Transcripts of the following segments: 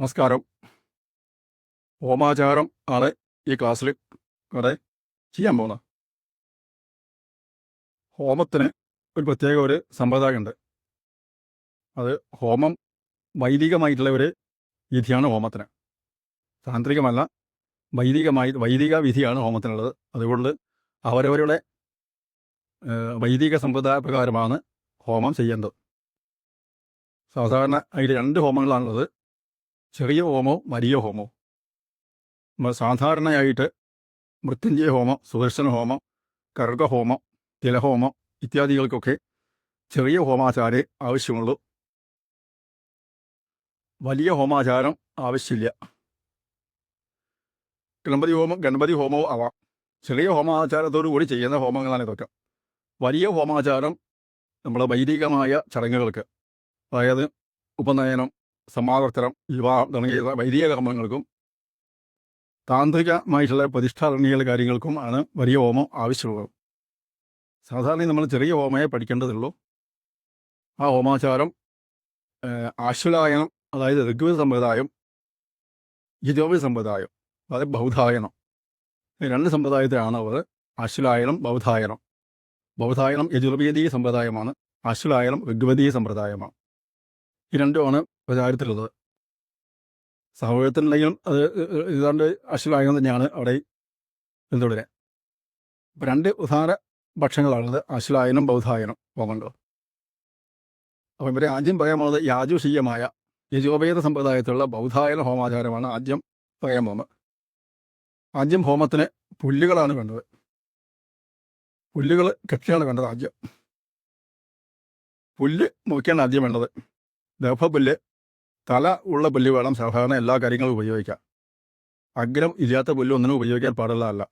നമസ്കാരം. ഹോമാചാരം ആണ് ഈ ക്ലാസ്സിൽ ഇവിടെ ചെയ്യാൻ പോകുന്നത്. ഹോമത്തിന് ഒരു പ്രത്യേക ഒരു സമ്പ്രദായമുണ്ട്. അത് ഹോമം വൈദികമായിട്ടുള്ള ഒരു വിധിയാണ് ഹോമത്തിന്. താന്ത്രികമല്ല വൈദികമായി വൈദിക വിധിയാണ് ഹോമത്തിനുള്ളത്. അതുകൊണ്ട് അവരവരുടെ വൈദിക സമ്പ്രദായ പ്രകാരമാണ് ഹോമം ചെയ്യേണ്ടത്. സാധാരണ അതിൽ രണ്ട് ഹോമങ്ങളാണുള്ളത്. ചെറിയ ഹോമോ വലിയ ഹോമോ? നമ്മൾ സാധാരണയായിട്ട് മൃത്യുഞ്ജയ ഹോമം സുദർശന ഹോമം കർഗഹോമം തിലഹോമം ഇത്യാദികൾക്കൊക്കെ ചെറിയ ഹോമാചാരേ ആവശ്യമുള്ളൂ. വലിയ ഹോമാചാരം ആവശ്യമില്ല. ഗണപതി ഹോമം ഗണപതി ഹോമവും ആവാം. ചെറിയ ഹോമാചാരത്തോടു കൂടി ചെയ്യുന്ന ഹോമങ്ങളാണ് ഇതൊക്കെ. വലിയ ഹോമാചാരം നമ്മുടെ വൈദികമായ ചടങ്ങുകൾക്ക് അതായത് ഉപനയനം സമാവർത്തനം വിവാഹം തുടങ്ങിയ വൈദിക കർമ്മങ്ങൾക്കും താന്ത്രികമായിട്ടുള്ള പ്രതിഷ്ഠാടനീയ കാര്യങ്ങൾക്കും ആണ് വലിയ ഹോമം ആവശ്യമുള്ളത്. സാധാരണ നമ്മൾ ചെറിയ ഹോമയെ പഠിക്കേണ്ടതുള്ളൂ. ആ ഹോമാചാരം ആശ്വലായനം അതായത് ഋഗ്വേദ സമ്പ്രദായം യജോവി സമ്പ്രദായം അതായത് ബൗദ്ധായനം. രണ്ട് സമ്പ്രദായത്തിലാണ് അവർ ആശ്വലായനം ബൗദ്ധായനം. ബൗദ്ധായനം യജുർവേദീയ സമ്പ്രദായമാണ് ആശ്വലായനം ഋഗ്വേദീയ സമ്പ്രദായമാണ്. ഈ രണ്ടുമാണ് പ്രചാരത്തിലുള്ളത്. സൗഹൃദത്തിനുണ്ടെങ്കിലും അത് ഏതാണ്ട് അശ്വലായനം തന്നെയാണ് അവിടെ പിന്തുടരാൻ അപ്പം രണ്ട് ഉദാഹരണ ഭക്ഷണങ്ങളാണത് അശ്വലായനം ബൗദ്ധായനം ഹോമങ്ങൾ അപ്പം ഇവരെ ആദ്യം പറയാൻ പോകുന്നത് യാജുഷീയമായ യജോപേത സമ്പ്രദായത്തിലുള്ള ബൗദ്ധായന ഹോമാചാരമാണ് ആദ്യം പറയാൻ പോകുന്നത്. ആദ്യം ഹോമത്തിന് പുല്ലുകളാണ് വേണ്ടത്. പുല്ലുകൾ കക്ഷിയാണ് വേണ്ടത് ആദ്യം. പുല്ല് നോക്കിയാണ് ആദ്യം വേണ്ടത്. ദഫപുല്ല് തല ഉള്ള പുല്ല് വേണം. സാധാരണ എല്ലാ കാര്യങ്ങളും ഉപയോഗിക്കാം. അഗ്രം ഇല്ലാത്ത പുല്ല് ഒന്നിനും ഉപയോഗിക്കാൻ പാടുള്ളതല്ല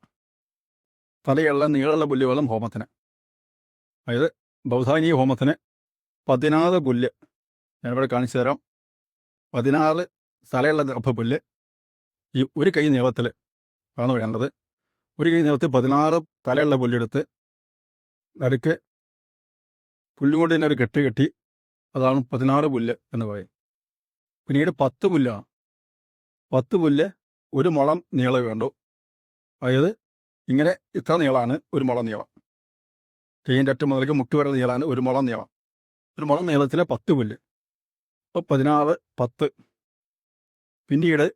തലയുള്ള നീളുള്ള പുല്ല് വേണം ഹോമത്തിന്. അതായത് ബൗധാനീയ ഹോമത്തിന് പതിനാറ് പുല്ല്. ഞാനിവിടെ കാണിച്ചു തരാം. പതിനാറ് തലയുള്ള ദഫപുല്ല് ഈ ഒരു കൈ നീളത്തിൽ ആണ് വേണ്ടത്. ഒരു കൈ നീളത്തിൽ പതിനാറ് തലയുള്ള പുല്ലെടുത്ത് നടുക്ക് പുല്ലുകൊണ്ട് തന്നെ ഒരു കെട്ട് കെട്ടി അതാണ് പതിനാറ് പുല്ല് എന്ന് പറയും. പിന്നീട് പത്ത് പുല്ലാണ്. പത്ത് പുല്ല് ഒരു മുളം നീളം വേണ്ടു. അതായത് ഇങ്ങനെ ഇത്ര നീളമാണ് ഒരു മുളം നീളം. കൈയിന്റെ അറ്റം മുതലേക്ക് മുട്ടി വരെ നീളമാണ് ഒരു മുളം നീളം. ഒരു മുളം നീളത്തിലെ പത്ത് പുല്ല്. അപ്പോൾ പതിനാറ് പത്ത്. പിന്നീട്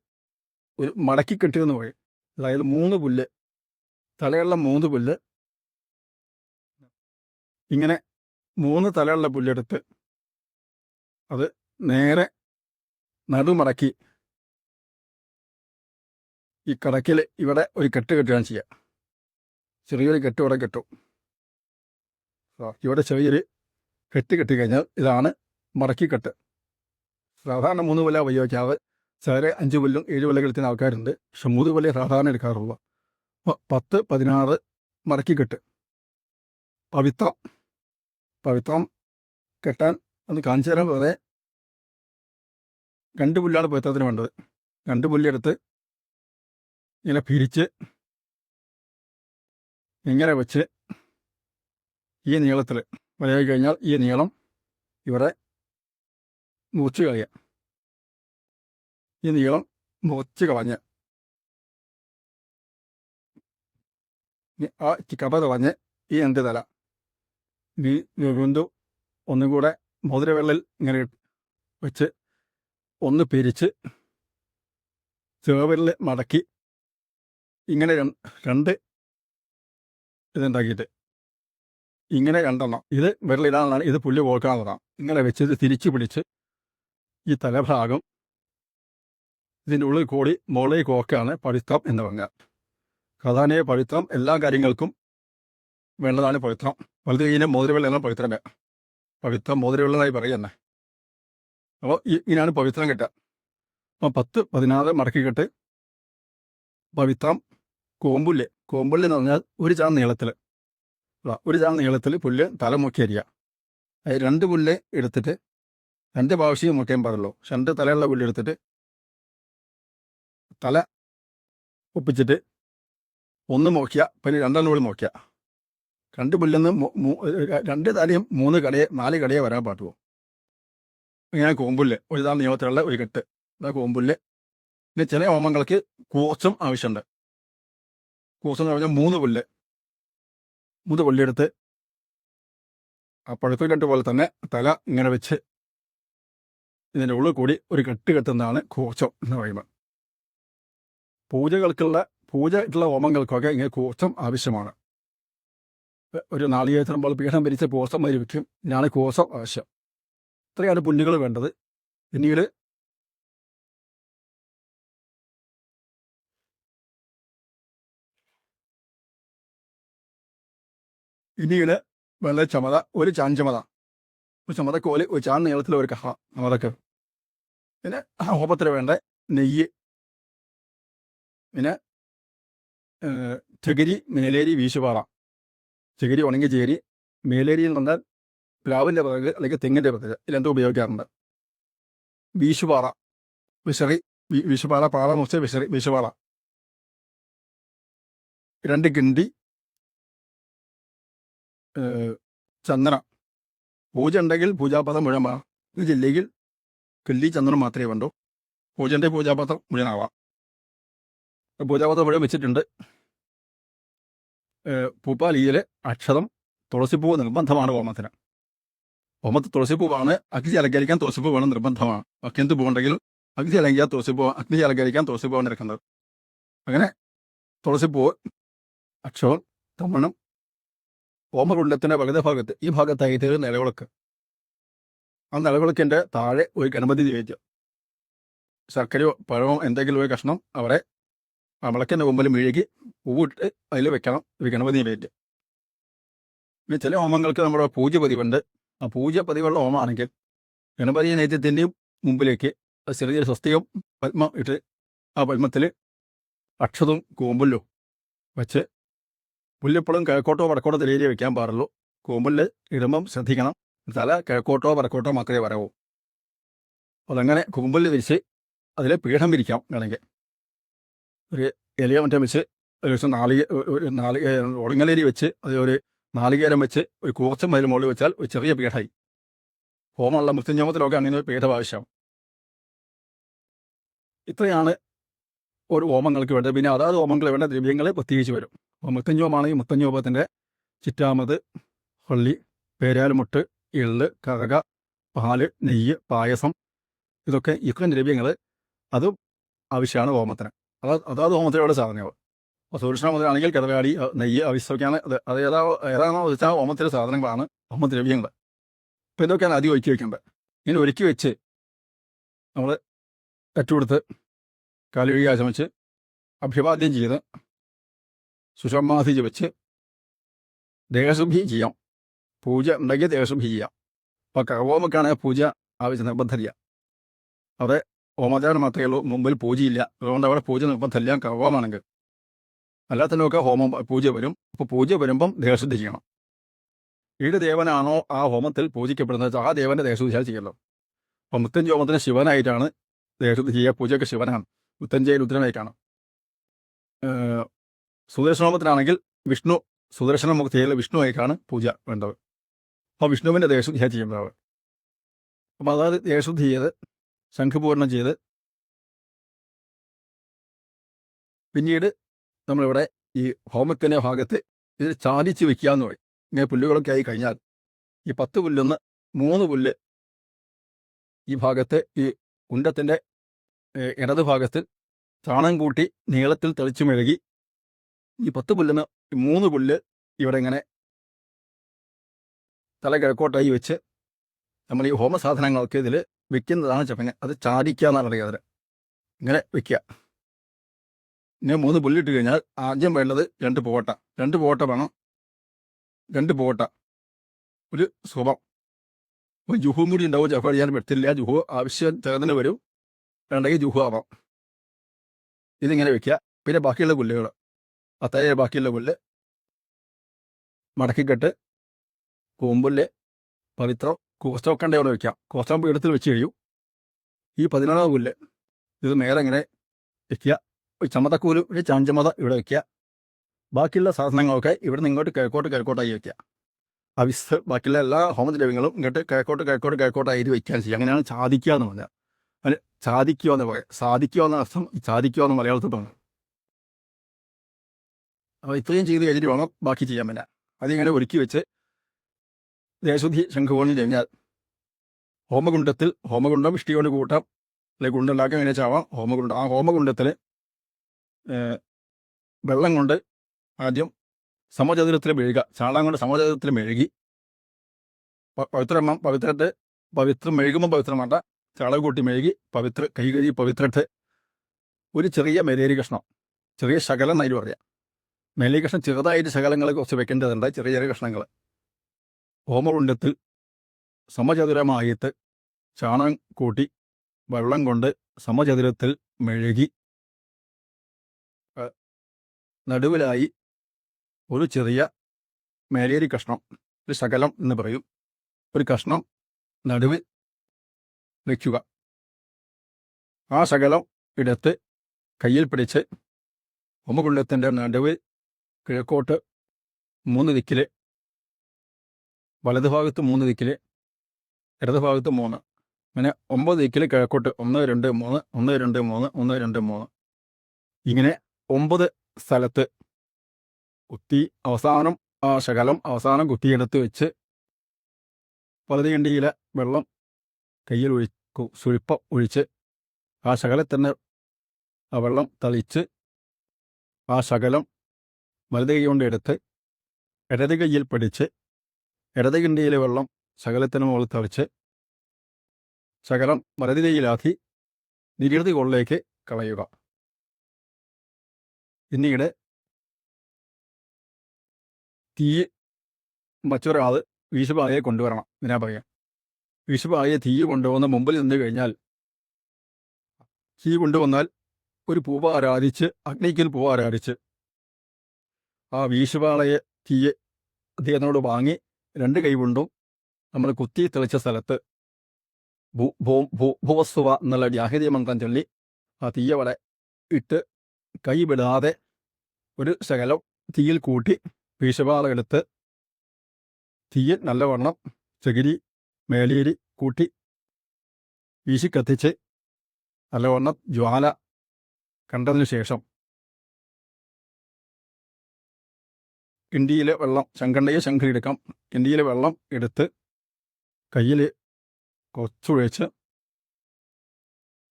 ഒരു മടക്കി കെട്ടിയെന്ന് പറയും. അതായത് മൂന്ന് പുല്ല്. തലയുള്ള മൂന്ന് പുല്ല്. ഇങ്ങനെ മൂന്ന് തലയുള്ള പുല്ലെടുത്ത് അത് നേരെ നടുമടക്കി ഈ കടക്കിൽ ഇവിടെ ഒരു കെട്ട് കെട്ടുകയാണ് ചെയ്യുക. ചെറിയൊരു കെട്ട് ഇവിടെ കെട്ടും. ഇവിടെ ചെറിയൊരു കെട്ട് കെട്ടി കഴിഞ്ഞാൽ ഇതാണ് മടക്കി കെട്ട്. സാധാരണ മൂന്ന് പുല്ല ഉപയോഗിക്കാതെ ചില അഞ്ച് പുല്ലും ഏഴ് പുല്ല കളിക്കുന്ന ആൾക്കാരുണ്ട്. പക്ഷെ മൂന്ന് പുല്ലേ സാധാരണ എടുക്കാറുള്ള. പത്ത് പതിനാറ് മടക്കി കെട്ട്. പവിത്രം. പവിത്രം കെട്ടാൻ ഒന്ന് കാണിച്ചു തരാൻ വെറുതെ രണ്ട് പുല്ലാണ് പവിത്രത്തിന് വേണ്ടത്. രണ്ട് പുല്ലെടുത്ത് ഇങ്ങനെ പിരിച്ച് ഇങ്ങനെ വെച്ച് ഈ നീളത്തിൽ വലയായി കഴിഞ്ഞാൽ ഈ നീളം ഇവിടെ മുറിച്ച് കളയുക. ഈ നീളം മുറിച്ച് കളഞ്ഞ് ആ കഥ കളഞ്ഞ് ഈ എന്ത് തല. ഈ വീണ്ടും ഒന്നും കൂടെ മോതിരവെള്ളിൽ ഇങ്ങനെ വെച്ച് ഒന്ന് പിരിച്ച് ചേവരിൽ മടക്കി ഇങ്ങനെ രണ്ട് ഇതുണ്ടാക്കിയിട്ട് ഇങ്ങനെ രണ്ടെണ്ണം. ഇത് വിരലിടാനുള്ളതാണ് ഇത് പുല്ല് കോർക്കാനുള്ളതാണ്. ഇങ്ങനെ വെച്ച് ഇത് തിരിച്ചു പിടിച്ച് ഈ തലഭാഗം ഇതിന്റെ ഉള്ളിൽ കൂടി മുകളിൽ കോക്കാണ് പഴുത്തം എന്ന് പറഞ്ഞാൽ. കഥാനയെ പഴുത്തം എല്ലാ കാര്യങ്ങൾക്കും വേണ്ടതാണ് പഴുത്തം വലുത് കഴിഞ്ഞാൽ മോതിരവെള്ളം എന്ന പവിത്രമേ പവിത്രം മോതിരമുള്ളതായി പറയുന്നേ. അപ്പോൾ ഇങ്ങനെയാണ് പവിത്രം കെട്ടുക. അപ്പോൾ പത്ത് പതിനാറ് മടക്കി കെട്ട് പവിത്രം കോമ്പുല്ല്. കോമ്പുല്ല് എന്ന് പറഞ്ഞാൽ ഒരു ചാൻ നീളത്തിൽ. ഒരു ചാൻ നീളത്തിൽ പുല്ല് തല മുക്കി അരിയുക അത് രണ്ട് പുല്ല് എടുത്തിട്ട് രണ്ട് പ്രാവശ്യം മുക്കാൻ പാടുള്ളൂ. രണ്ട് തലയുള്ള പുല്ല് എടുത്തിട്ട് തല ഒപ്പിച്ചിട്ട് ഒന്ന് മോക്കിയ പിന്നെ രണ്ടെണ്ണം കൂടി നോക്കിയ രണ്ട് പുല്ലെന്ന് രണ്ട് തലയും മൂന്ന് കടയെ നാല് കടയെ വരാൻ പാട്ടുമോ ഇങ്ങനെ കോമ്പുല്ല് ഒരു താൾ നിയമത്തിലുള്ള ഒരു കെട്ട്. അതാ കോമ്പുല്ല്. പിന്നെ ചില ഹോമങ്ങൾക്ക് കൂർച്ചും ആവശ്യമുണ്ട് കൂർച്ചം എന്ന് പറഞ്ഞാൽ മൂന്ന് പുല്ല്. മൂന്ന് പുല്ലെടുത്ത് ആ പഴുത്തുകെട്ട് പോലെ തന്നെ തല ഇങ്ങനെ വെച്ച് ഇതിന്റെ ഉള്ളിൽ കൂടി ഒരു കെട്ട് കെട്ടുന്നതാണ് കൂർച്ചം എന്ന് പറയുമ്പോൾ പൂജകൾക്കുള്ള പൂജ ഇട്ടുള്ള ഹോമങ്ങൾക്കൊക്കെ ഇങ്ങനെ കൂർച്ചം ആവശ്യമാണ്. ഒരു നാളികേരം പീഠം വരിച്ച കോസം വരി വയ്ക്കും. ഇതിനാണ് കോസം ആവശ്യം. ഇത്രയാണ് പുല്ലുകൾ വേണ്ടത്. പിന്നീട് പിന്നീട് വെള്ള ചമത ഒരു ചാൻ ചമത. ഒരു ചമതക്കോൽ ഒരു ചാൻ നീളത്തിൽ ഒരു കഹ അതൊക്കെ പിന്നെ ഹോപത്തിന് വേണ്ട നെയ്യ്. പിന്നെ ചകിരി മേലേരി വീശുപാറ. ചകിരി ഉണങ്ങി ചേരി മേലേരിയിൽ നിന്ന് പ്ലാവിന്റെ പിറക് അല്ലെങ്കിൽ തെങ്ങിന്റെ പിറക് ഇതെന്തോ ഉപയോഗിക്കാറുണ്ട്. വീശുപാറ വിശറി വിഷുപാറ പാറ പാറ വെച്ചാൽ വിശറി വിഷുപാറ രണ്ട് കിണ്ടി ചന്ദന. പൂജ ഉണ്ടെങ്കിൽ പൂജാപഥം മുഴുവൻ ഇത് ജില്ലയിൽ കിള്ളി ചന്ദനം മാത്രമേ വേണ്ടൂ. പൂജന്റെ പൂജാപത്രം മുഴുവനാവാം പൂജാപത്രം മുഴുവൻ വെച്ചിട്ടുണ്ട്. ഏഹ്, അക്ഷതം തുളസിപ്പൂ നിർബന്ധമാണ് ഓമത്തിന് ഓമത്ത് തുളസിപ്പൂവാണ് അഗ്നി അലങ്കരിക്കാൻ തുളസിപ്പൂ വേണം നിർബന്ധമാണ്. ബാക്കി എന്ത് പൂവുണ്ടെങ്കിലും അഗ്നി അലങ്കരിക്കാൻ തുളസിപ്പൂ അഗ്നി അലങ്കരിക്കാൻ തുളസിപ്പൂവാണ് ഇരിക്കുന്നത് അങ്ങനെ തുളസിപ്പൂ അക്ഷരം തമണം ഓമകുണ്ടത്തിന്റെ പകുതി ഭാഗത്ത് ഈ ഭാഗത്തായി തീർ നിലവിളക്ക്. ആ നിലവിളക്കിന്റെ താഴെ ഒരു ഗണപതി ജയിച്ചു. ശർക്കരയോ പഴമോ എന്തെങ്കിലും ഒരു കഷ്ണം അവരെ ആ വിളക്കിന്റെ മുമ്പിൽ മെഴുകി പൂവിട്ട് അതിൽ വെക്കണം. വിഗണപതി ഗണപതി വേറ്റ് പിന്നെ ചില ഹോമങ്ങൾക്ക് നമ്മുടെ പൂജ പതിവുണ്ട്. ആ പൂജ പതിവുള്ള ഹോമമാണെങ്കിൽ ഗണപതി നേത്യത്തിന്റെയും മുമ്പിലേക്ക് ചെറിയ സ്വസ്തികം പത്മ ഇട്ട് ആ പത്മത്തിൽ അക്ഷതവും കൂമ്പല്ലോ വെച്ച് പുല്ലപ്പളും കിഴക്കോട്ടോ വടക്കോട്ടോ തിരികെ വെക്കാൻ പാടുള്ളൂ. കൂമ്പൽ ഇടുമ്പം ശ്രദ്ധിക്കണം. തല കിഴക്കോട്ടോ വടക്കോട്ടോ മാത്രമേ വരവൂ. അതങ്ങനെ കൂമ്പൽ തിരിച്ച് അതിലെ പീഠം പിരിക്കാം വേണമെങ്കിൽ. ഒരു ഇലയ മറ്റേ വെച്ച് ഒരു ദിവസം നാളിക ഒരു നാളിക ഉടങ്ങലേരി വെച്ച് അത് ഒരു നാളികേരം വെച്ച് ഒരു കുറച്ച് മതിൽ മുകളിൽ വെച്ചാൽ ഒരു ചെറിയ പീഠമായി. ഹോമമുള്ള മൃത്യുഞ്ജോമത്തിലൊക്കെ അങ്ങനെ ഒരു പീഠം ആവശ്യം. ഇത്രയാണ് ഒരു ഹോമങ്ങൾക്ക് വേണ്ടത്. പിന്നെ അതാത് ഹോമങ്ങൾ വേണ്ട ദ്രവ്യങ്ങൾ പ്രത്യേകിച്ച് വരും. അപ്പോൾ മൃത്യുഞ്ജോമാണെങ്കിൽ മൃത്യുഞ്ജോപത്തിന്റെ ചിറ്റാമത് പള്ളി പേരാലുമുട്ട് എള്ള് കറക പാൽ നെയ്യ് പായസം ഇതൊക്കെ ഇത്രയും ദ്രവ്യങ്ങൾ അതും ആവശ്യമാണ് ഹോമത്തിന്. അതാ അതാത് ഹോമത്തിലുള്ള സാധനങ്ങൾ അപ്പോൾ ആണെങ്കിൽ കഥകാടി നെയ്യ് അവിശ്വസിക്കാണ് അത് അത് ഏതാ ഏതാണോ വെച്ചാൽ ഹോമത്തിലെ സാധനങ്ങളാണ് ഹോമദ്രവ്യങ്ങൾ അപ്പോൾ ഇതൊക്കെയാണ് ആദ്യം ഒരുക്കി വയ്ക്കേണ്ടത് ഇങ്ങനെ ഒരുക്കി വെച്ച് നമ്മൾ കറ്റുകൊടുത്ത് കാലുകഴുകി ആശമിച്ച് അഭിവാദ്യം ചെയ്ത് സുഷമാധി ജപിച്ച് ദേഹശുദ്ധി ചെയ്യാം. പൂജ ഉണ്ടെങ്കിൽ ദേഹശുദ്ധി ചെയ്യാം. അപ്പോൾ കർവോമക്കാണെങ്കിൽ പൂജ ആവശ്യം നിർബന്ധമില്ല അവിടെ ഹോമാചാരം മാത്രമേ ഉള്ളൂ. മുമ്പിൽ പൂജയില്ല. അതുകൊണ്ട് അവിടെ പൂജ നിർബന്ധമില്ല കവാമാണെങ്കിൽ അല്ലാത്തതിനൊക്കെ ഹോമം പൂജ വരും. അപ്പോൾ പൂജ വരുമ്പം ദേഹശുദ്ധി ചെയ്യണം ഏത് ദേവനാണോ ആ ഹോമത്തിൽ പൂജിക്കപ്പെടുന്നത്? ആ ദേവന്റെ ദേഹശുദ്ധി ചെയ്യല്ലോ. അപ്പോൾ മുത്തഞ്ച് ഹോമത്തിന് ശിവനായിട്ടാണ് ദേഹശുദ്ധി ചെയ്യുക പൂജയൊക്കെ ശിവനാണ്. മുത്തഞ്ചയിൽ ഉദ്രനായിട്ടാണ് സുദർശനോമത്തിനാണെങ്കിൽ വിഷ്ണു സുദർശന മുക്തിയിലെ വിഷ്ണുവായിട്ടാണ് പൂജ വേണ്ടത്. അപ്പോൾ വിഷ്ണുവിന്റെ ദേഹശുദ്ധിയാണ് ചെയ്യുന്നത് അപ്പം അതായത് ദേഹശുദ്ധി ചെയ്ത് ശംഖുപൂർണം ചെയ്ത് പിന്നീട് നമ്മളിവിടെ ഈ ഹോമത്തിന്റെ ഭാഗത്ത് ഇത് ചാലിച്ച് വെക്കാന്ന് പറയും. ഇങ്ങനെ പുല്ലുകളൊക്കെ ആയി കഴിഞ്ഞാൽ ഈ പത്ത് പുല്ലൊന്ന് മൂന്ന് പുല്ല് ഈ ഭാഗത്ത് ഈ കുണ്ടത്തിന്റെ ഇടത് ഭാഗത്ത് ചാണം കൂട്ടി നീളത്തിൽ തെളിച്ചു മെഴുകി ഈ പത്ത് പുല്ലിന് മൂന്ന് പുല്ല് ഇവിടെ ഇങ്ങനെ തല കിഴക്കോട്ടായി വെച്ച് നമ്മൾ ഈ ഹോമസാധനങ്ങളൊക്കെ ഇതിൽ വെക്കുന്നതാണ് ചപ്പങ്ങ അത് ചാടിക്കുക എന്നാണ് അതിന്. ഇങ്ങനെ വെക്കുക. ഇങ്ങനെ മൂന്ന് പുല്ലിട്ട് കഴിഞ്ഞാൽ ആദ്യം വേണ്ടത് രണ്ട് പോട്ട രണ്ട് പോട്ട വേണം. രണ്ട് പോട്ട ഒരു സുഖം. ഇപ്പോൾ ജുഹും കൂടി ഉണ്ടാവും ചിലപ്പോൾ ഞാൻ വെട്ടില്ല ജുഹു ആവശ്യം ചേർന്നിന് വരും. വേണ്ടെങ്കിൽ ജുഹു ആവാം. ഇതിങ്ങനെ വെക്കുക. പിന്നെ ബാക്കിയുള്ള പുല്ലുകൾ. അത്തായ ബാക്കിയുള്ള പുല്ല്. മടക്കിക്കെട്ട്. കൂമ്പുല്ല്. പവിത്രം. കോസ്റ്റമൊക്കെ കണ്ടേ അവിടെ വെക്കാം കോസ്റ്റം എടുത്ത് വെച്ച് കഴിയും. ഈ പതിനാറാം പുല്ല് ഇത് നേരെ ഇങ്ങനെ വെക്കുക. ഒരു ചമതക്കൂൽ ഒരു ചാഞ്ചമത ഇവിടെ വെക്കുക. ബാക്കിയുള്ള സാധനങ്ങളൊക്കെ ഇവിടെ നിന്ന് ഇങ്ങോട്ട് കിഴക്കോട്ട് കിഴക്കോട്ടായി വെക്കുക. അവിസ് ബാക്കിയുള്ള എല്ലാ ഹോമദ്രവ്യങ്ങളും ഇങ്ങോട്ട് കിഴക്കോട്ട് കിഴക്കോട്ട് കിഴക്കോട്ടായി വയ്ക്കാൻ ചെയ്യുക. അങ്ങനെയാണ് സാധിക്കുക എന്ന് പറഞ്ഞാൽ. അതിന് സാധിക്കുക എന്ന് പറയാം. സാധിക്കുക എന്ന അർത്ഥം സാധിക്കുക എന്ന് മലയാളത്തിൽ പറഞ്ഞു. അപ്പോൾ ഇത്രയും ചെയ്ത് കഴിഞ്ഞിട്ട് വേണം ബാക്കി ചെയ്യാൻ പറ്റുക അതിങ്ങനെ ഒരുക്കി വെച്ച് ദേശുദ്ധി ശംഖുകോണിൽ കഴിഞ്ഞാൽ ഹോമകുണ്ടത്തിൽ ഹോമകുണ്ടം ഇഷ്ടിയോട് കൂട്ടാം അല്ലെങ്കിൽ കുണ്ടുണ്ടാക്കി അങ്ങനെ ചാവാം. ഹോമകുണ്ടം ആ ഹോമകുണ്ടത്തിൽ വെള്ളം കൊണ്ട് ആദ്യം സമചതുരത്തിൽ മെഴുക ചാളം കൊണ്ട് സമചതുരത്തിൽ മെഴുകി പവിത്രമ്മ പവിത്രത്തെ പവിത്രം മെഴുകുമ്പോൾ പവിത്രമാട്ട ചാള കൂട്ടി മെഴുകി പവിത്ര കൈ കഴുകി പവിത്രത്തെ ഒരു ചെറിയ മെലേരി കഷ്ണം ചെറിയ ശകലം എന്നതിൽ പറയാം. മെലേരി കഷ്ണം ചെറുതായിട്ട് ശകലങ്ങൾ കുറച്ച് വെക്കേണ്ടതുണ്ട് ചെറിയ ചെറിയ കഷ്ണങ്ങൾ. ഹോമകുണ്ടത്തിൽ സമചതുരമായിട്ട് ചാണകം കൂട്ടി വെള്ളം കൊണ്ട് സമചതുരത്തിൽ മെഴുകി നടുവിലായി ഒരു ചെറിയ മേലേരി കഷ്ണം ഒരു ശകലം എന്ന് പറയും. ഒരു കഷ്ണം നടുവിൽ വയ്ക്കുക ആ ശകലം എടുത്ത് കയ്യിൽ പിടിച്ച് ഓമകുണ്ടത്തിന്റെ നടുവിൽ കിഴക്കോട്ട് മൂന്ന് ദിക്കിൽ വലതുഭാഗത്ത് മൂന്ന് ദിക്കിൽ ഇടതുഭാഗത്ത് മൂന്ന്. അങ്ങനെ ഒമ്പത് ദിക്കിൽ കിഴക്കോട്ട് ഒന്ന് രണ്ട് മൂന്ന് ഒന്ന് രണ്ട് മൂന്ന് ഒന്ന് രണ്ട് മൂന്ന്. ഇങ്ങനെ ഒമ്പത് സ്ഥലത്ത് കുത്തി അവസാനം ശകലം അവസാനം കുത്തിയെടുത്ത് വെച്ച് പകുതികണ്ടിയിലെ വെള്ളം കയ്യിൽ ഒഴി സുഴിപ്പം ഒഴിച്ച് ആ ശകലത്തിൽ തന്നെ ആ വെള്ളം തളിച്ച് ആ ശകലം വലത് കൈ കൊണ്ട് എടുത്ത് ഇടത് കയ്യിൽ പിടിച്ച് ഇടത് വെള്ളം ശകലത്തിന് മുകളിൽ തളിച്ച് ശകലം വലത് കൈയിലാക്കി കൊള്ളിലേക്ക് കളയുക. പിന്നീട് തീ മറ്റൊരാൾ വീശുപായെ കൊണ്ടുവരണം ഇതിനാ പറയാം വീശുപായെ തീ കൊണ്ടുവന്ന് മുമ്പിൽ നിന്ന് കഴിഞ്ഞാൽ തീ കൊണ്ടുവന്നാൽ ഒരു പൂവ ആരാധിച്ച് അഗ്നിക്കൽ പൂവ ആരാധിച്ച് ആ വീശുപാളയെ തീയെ അദ്ദേഹത്തിനോട് വാങ്ങി രണ്ട് കൈകൊണ്ടും നമ്മൾ കുത്തി തെളിച്ച സ്ഥലത്ത് ഭൂ ഭൂ ഭൂ ഭൂവസ്തുവ എന്നുള്ള ജാഹിതീയ മന്ത്രം ചൊല്ലി ആ തീയവളെ ഇട്ട് കൈ വിടാതെ ഒരു ശകലം തീയിൽ കൂട്ടി വീശപാളെടുത്ത് തീയിൽ നല്ലവണ്ണം ചകിരി മേലേരി കൂട്ടി വീശി കത്തിച്ച് നല്ലവണ്ണം ജ്വാല കണ്ടതിനു ശേഷം കിണ്ടിയിലെ വെള്ളം ശങ്കണ്ടയെ ശങ്കരി എടുക്കാം കിണ്ടിയിലെ വെള്ളം എടുത്ത് കയ്യിൽ കൊച്ചുഴച്ച്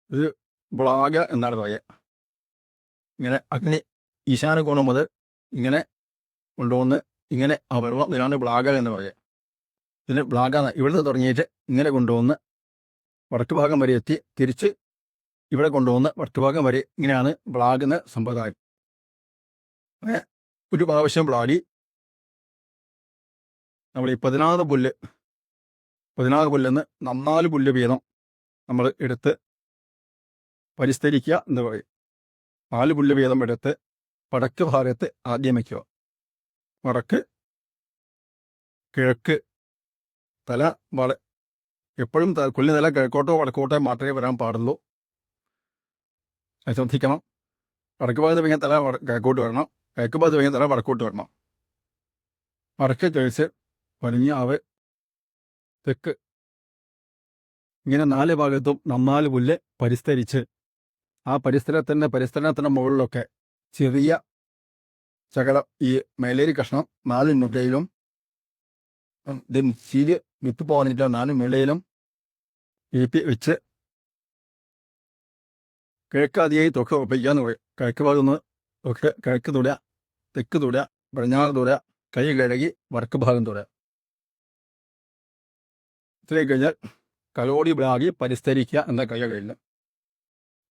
ഒരു ബ്ലാഗ എന്നാണ് പറയുക. ഇങ്ങനെ അഗ്നി ഈശാന കോണം മുതൽ ഇങ്ങനെ കൊണ്ടുവന്ന് ഇങ്ങനെ ആ വെള്ളം ഇതിനാണ് ബ്ലാഗ എന്ന് പറയുക. ഇതിന് ബ്ലാഗ ഇവിടുന്ന് തുടങ്ങിയിട്ട് ഇങ്ങനെ കൊണ്ടുവന്ന് വടക്ക് ഭാഗം വരെ എത്തി. തിരിച്ച് ഇവിടെ കൊണ്ടുവന്ന് വടക്ക് ഭാഗം വരെ ഇങ്ങനെയാണ് ബ്ലാഗിന് സമ്പ്രദായം ഒരു പ്രാവശ്യം ബ്ലാഡി നമ്മൾ ഈ പതിനാറ് പുല്ല് പതിനാറ് പുല്ലെന്ന് നന്നാൽ പുല്ല് വീതം നമ്മൾ എടുത്ത് പരിസ്ഥരിക്കുക എന്ന് പറയും? നാല് പുല്ല് വീതം എടുത്ത് വടക്ക് ഭാഗത്ത് ആദ്യം വയ്ക്കുക വടക്ക് കിഴക്ക് തല വള എപ്പോഴും കുല്ലിന് കൊല്ലി തല കിഴക്കോട്ടോ വടക്കോട്ടോ മാത്രമേ വരാൻ പാടുള്ളൂ. ശ്രദ്ധിക്കണം. വടക്ക് ഭാഗത്ത് വയ്ക്കാൻ തല കിഴക്കോട്ട് വരണം. കിഴക്ക് ഭാഗത്ത് വയ്ക്കാൻ തല വടക്കോട്ട് വരണം. വടക്ക് കഴിച്ച് അവ തെക്ക്. ഇങ്ങനെ നാല് ഭാഗത്തും നന്നാൽ പുല്ല് പരിസ്ഥരിച്ച് ആ പരിസരത്തിന്റെ പരിസരത്തിന്റെ മുകളിലൊക്കെ ചെറിയ ശകലം ഈ മേലേരി കഷ്ണം നാല് മുട്ടയിലും ചീരി ചീര് വിത്ത് പോകാനിട്ട് നാല് മേളയിലും ഈപ്പി വെച്ച് കിഴക്ക് അതിയായി തൊക്കെ ഉറപ്പിക്കാന്ന് പറയും കിഴക്ക് ഭാഗത്തുനിന്ന് തൊക്കെ കിഴക്ക് തുടയാ തെക്ക് തുടയാ പടിഞ്ഞാറ് തുടയാ കൈ കിഴകി വടക്ക് ഭാഗം തൊടുക. ഇത്രയും കഴിഞ്ഞാൽ കലോടി ബ്ലാഗി പരിസ്ഥരിക്കുക എന്ന കഴിയ കഴിഞ്ഞു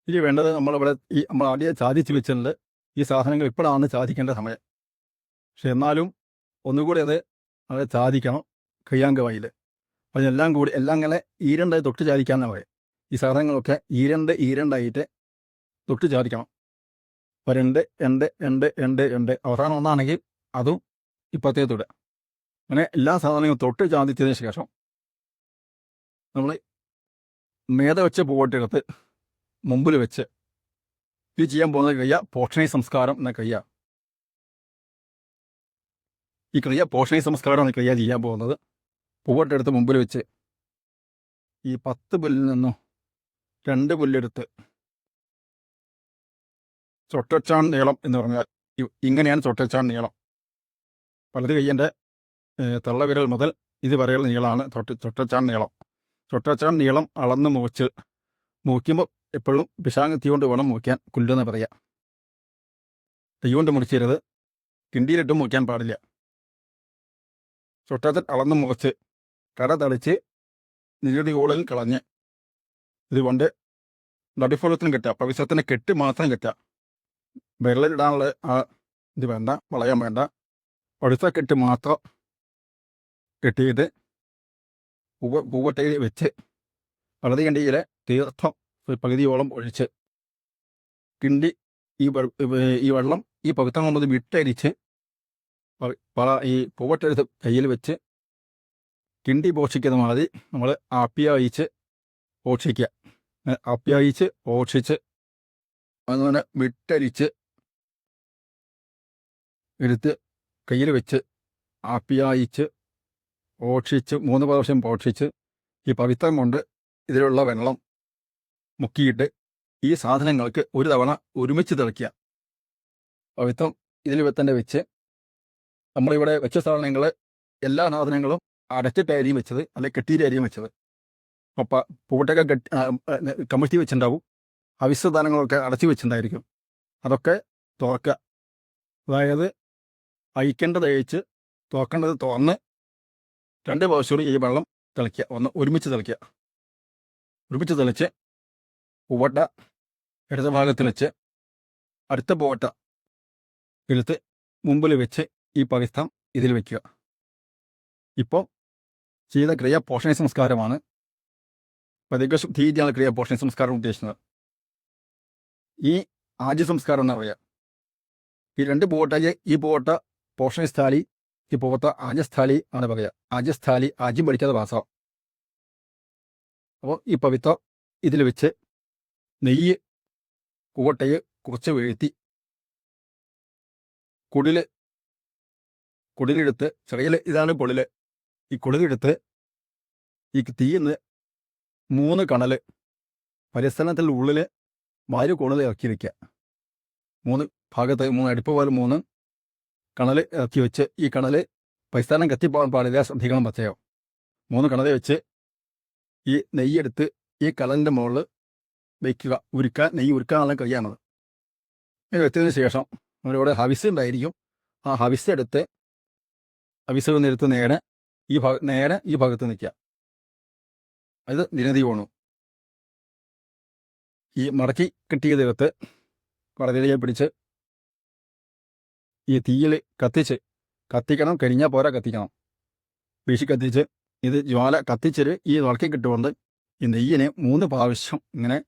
ഇനി വേണ്ടത് നമ്മളിവിടെ ഈ നമ്മൾ ആദ്യം സാധിച്ചു വെച്ചിട്ടുണ്ട് ഈ സാധനങ്ങൾ ഇപ്പോഴാണ് സാധിക്കേണ്ട സമയം. പക്ഷെ എന്നാലും ഒന്നുകൂടി അത് അത് സാധിക്കണം അപ്പം എല്ലാം കൂടി എല്ലാം ഇങ്ങനെ ഈരണ്ടായി തൊട്ട് ചാദിക്കാന്നാണ് പറയും ഈ സാധനങ്ങളൊക്കെ ഈരണ്ട് ഈരണ്ടായിട്ട് തൊട്ട് ചാദിക്കണം. അപ്പോൾ രണ്ട് രണ്ട് രണ്ട് രണ്ട് രണ്ട് അവസാനം ഒന്നാണെങ്കിൽ അതും ഇപ്പത്തേത്തൂടെ അങ്ങനെ എല്ലാ സാധനങ്ങളും തൊട്ട് ചാദിച്ചതിന് ശേഷം നമ്മൾ മേത വെച്ച പൂവട്ടെടുത്ത് മുമ്പിൽ വെച്ച് ഇത് ചെയ്യാൻ പോകുന്ന ക്രിയ പോഷണി സംസ്കാരം എന്ന ക്രിയ ഈ ക്രിയ പോഷണി സംസ്കാരം എന്ന ക്രിയ ചെയ്യാൻ പോകുന്നത്. പൂവട്ടെടുത്ത് മുമ്പിൽ വെച്ച് ഈ പത്ത് പുല്ലിൽ നിന്നും രണ്ട് പുല്ലെടുത്ത് ചൊട്ടച്ചാൺ നീളം എന്ന് പറഞ്ഞാൽ ഇങ്ങനെയാണ് ചൊട്ടച്ചാൺ നീളം. വലത് കയ്യന്റെ തള്ളവിരൽ മുതൽ ഇതുവരെയുള്ള നീളമാണ് തൊട്ട് ചൊട്ടച്ചാൺ നീളം. ചൊട്ടച്ചാൺ നീളം അളന്ന് മൂച്ച് മൂക്കുമ്പോൾ എപ്പോഴും പിശാങ് തീ കൊണ്ട് വേണം മൂക്കാൻ കുല്ലെന്ന് പറയാം. തീ കൊണ്ട് മുറിച്ചരുത്. കിണ്ടിയിലിട്ട് മൂക്കാൻ പാടില്ല. ചൊട്ടച്ചൻ അളന്ന് മുറിച്ച് കട തളിച്ച് നീടിയോളിൽ കളഞ്ഞ് ഇതുകൊണ്ട് നടിഫലത്തിന് കെട്ടുക. പ്രവിശത്തിന് കെട്ട് മാത്രം കെട്ടുക. വിരലിടാനുള്ള ആ ഇത് വേണ്ട വളയം വേണ്ട. പഴുത്ത കെട്ട് മാത്രം കെട്ടിയിട്ട് പൂവ പൂവട്ടയിൽ വെച്ച് വലത് കണ്ടിയിലെ തീർത്ഥം ഒരു പകുതിയോളം ഒഴിച്ച് കിണ്ടി ഈ ഈ വെള്ളം ഈ പവിത്രം കൊണ്ടത് വിട്ടരിച്ച് പ- പ- ഈ പൂവട്ടെടുത്ത് കയ്യിൽ വെച്ച് കിണ്ടി പോഷിക്കുന്ന മാതിരി നമ്മൾ ആപ്യായിച്ച് പോഷിക്കുക ആപ്യായിച്ച് പോഷിച്ച് അതുപോലെ വിട്ടരിച്ച് എടുത്ത് കയ്യിൽ വെച്ച് ആപ്പിയായിച്ച് പോഷിച്ച് മൂന്ന് പ്രാവശ്യം പോഷിച്ച് ഈ പവിത്രം കൊണ്ട് ഇതിലുള്ള വെള്ളം മുക്കിയിട്ട് ഈ സാധനങ്ങൾക്ക് ഒരു തവണ ഒരുമിച്ച് തിളയ്ക്കുക. പവിത്രം ഇതിൽ തന്നെ വെച്ച് നമ്മളിവിടെ വെച്ച സാധനങ്ങൾ എല്ലാ സാധനങ്ങളും അടച്ചിട്ടായിരിക്കും വെച്ചത് അല്ലെങ്കിൽ കെട്ടിയിട്ടായിരിക്കും വെച്ചത്. അപ്പം പൂട്ടൊക്കെ കെട്ടി കമിഴ്ത്തി വെച്ചിട്ടുണ്ടാവും അവിശ്വദാനങ്ങളൊക്കെ അടച്ചു വെച്ചിട്ടുണ്ടായിരിക്കും അതൊക്കെ തുറക്കുക അതായത് അയക്കേണ്ടത് അയച്ച് തുറക്കേണ്ടത് തുറന്ന് രണ്ട് പ്രാവശ്യം ഈ വെള്ളം തിളയ്ക്കുക ഒന്ന് ഒരുമിച്ച് തിളയ്ക്കുക ഒരുമിച്ച് തിളച്ച് പൂവട്ട ഇടത് ഭാഗത്ത് വെച്ച് അടുത്ത പൂവട്ട എടുത്ത് മുമ്പിൽ വെച്ച് ഈ പകിസ്ഥാൻ ഇതിൽ വയ്ക്കുക ഇപ്പോൾ ചെയ്ത ക്രിയ പോഷണ സംസ്കാരമാണ്. പ്രതികശുദ്ധിയാണ് ക്രിയ പോഷണ സംസ്കാരം ഉദ്ദേശിക്കുന്നത് ഈ ആദ്യ സംസ്കാരം എന്ന് പറയുക ഈ രണ്ട് പൂവട്ട ഈ പൂവട്ട പോഷണസ്ഥാലി ഈ പൂവട്ട ആജസ്ഥാലി ആണ് പറയുക ആജസ്ഥാലി ആജ്യം പഠിക്കാതെ വാസ അപ്പോൾ ഈ പവിത്ര ഇതിൽ വെച്ച് നെയ്യ് കൂവട്ടയെ കുറച്ച് വീഴ്ത്തി കുടിൽ കുടിലെടുത്ത് ചെറിയ ഇതാണ് പൊളിൽ ഈ കുടിലെടുത്ത് ഈ തീയിന്ന് മൂന്ന് കണൽ പരിസരത്തിൽ ഉള്ളിൽ വായു കൂടുതൽ ഇറക്കി വയ്ക്കുക മൂന്ന് ഭാഗത്ത് മൂന്ന് അടുപ്പ് പോലെ മൂന്ന് കണൽ ഇറക്കി വെച്ച് ഈ കണൽ പൈസ്ഥാനം കത്തിപ്പോകാൻ പാടില്ല ശ്രദ്ധിക്കണം പച്ചയോ. മൂന്ന് കണതെ വെച്ച് ഈ നെയ്യെടുത്ത് ഈ കടലിന്റെ മുകളിൽ വയ്ക്കുക ഉരുക്കാൻ നെയ്യ് ഉരുക്കാനുള്ള കഴിയാണത് ഇത് വെച്ചതിന് ശേഷം നമ്മളിവിടെ ഹവിസ് ഉണ്ടായിരിക്കും. ആ ഹവിസ് എടുത്ത് ഹവിസ് നിരത്ത് നേരെ ഈ ഭാഗ നേരെ ഈ ഭാഗത്ത് നിൽക്കുക. അത് നിരതി പോണു ഈ മടക്കി കിട്ടിയ ദിവസത്ത് കടലിയെ പിടിച്ച് ഈ തീയിൽ കത്തിച്ച് കത്തിക്കണം കരിഞ്ഞാൽ പോരാ കത്തിക്കണം. വീശി കത്തിച്ച് ഇത് ജ്വാല കത്തിച്ചിട്ട് ഈ വിളക്കി കിട്ടുകൊണ്ട് ഈ നെയ്യിനെ മൂന്ന് പ്രാവശ്യം ഇങ്ങനെ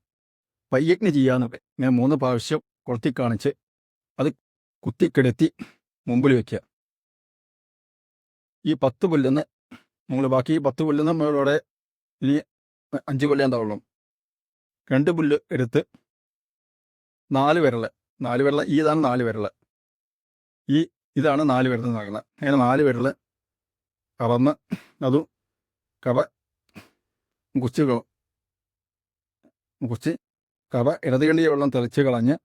പയ്യഗ്നി ചെയ്യാന്ന് ഇങ്ങനെ മൂന്ന് പ്രാവശ്യം കൊളുത്തി കാണിച്ച് അത് കുത്തിക്കെടുത്തി മുമ്പിൽ വെക്കുക. ഈ പത്ത് പുല്ലെന്ന് നമ്മൾ ബാക്കി പത്ത് പുല്ലെന്ന് നമ്മളിവിടെ ഇനി അഞ്ച് പുല്ലേ എന്താവുള്ളൂ. രണ്ട് പുല്ല് എടുത്ത് നാല് വിരൽ നാല് വിരൽ ഈ ഇതാണ് നാല് വിരൽ ഈ ഇതാണ് നാല് വിരൽ എന്ന് പറയുന്നത് അങ്ങനെ നാല് വിരൽ കറന്ന് അതും കവ കുച്ച് കുച്ച് കവ ഇടതുകണ്ടിയ വെള്ളം തെളിച്ച് കളഞ്ഞ്